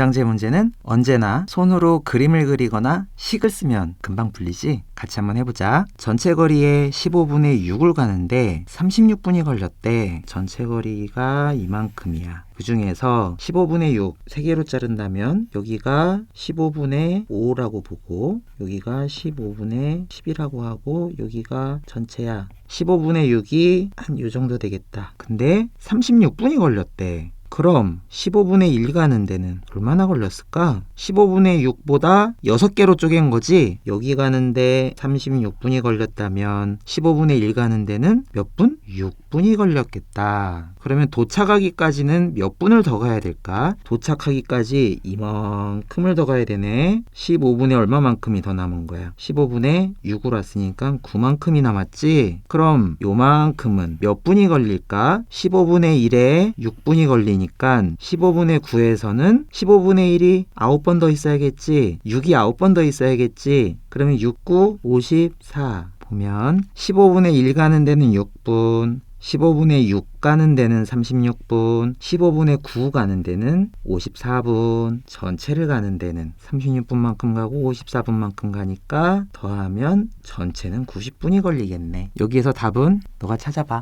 문장제 문제는 언제나 손으로 그림을 그리거나 식을 쓰면 금방 풀리지? 같이 한번 해보자. 전체 거리에 15분의 6을 가는데 36분이 걸렸대. 전체 거리가 이만큼이야. 그 중에서 15분의 6, 3개로 자른다면 여기가 15분의 5라고 보고 여기가 15분의 10이라고 하고 여기가 전체야. 15분의 6이 한 요 정도 되겠다. 근데 36분이 걸렸대. 그럼 15분의 1 가는 데는 얼마나 걸렸을까? 15분의 6보다 6개로 쪼갠 거지? 여기 가는데 36분이 걸렸다면 15분의 1 가는 데는 몇 분? 6분이 걸렸겠다. 그러면 도착하기까지는 몇 분을 더 가야 될까? 도착하기까지 이만큼을 더 가야 되네. 15분의 얼마만큼이 더 남은 거야? 15분의 6으로 왔으니까 9만큼이 남았지? 그럼 요만큼은 몇 분이 걸릴까? 15분의 1에 6분이 걸 리니까 15분의 9에서는 15분의 1이 9번 더 있어야겠지? 6이 9번 더 있어야겠지? 그러면 6, 9, 54 보면 15분의 1 가는 데는 6분 15분의 6 가는 데는 36분, 15분의 9 가는 데는 54분, 전체를 가는 데는 36분만큼 가고 54분만큼 가니까 더하면 전체는 90분이 걸리겠네. 여기에서 답은 너가 찾아봐.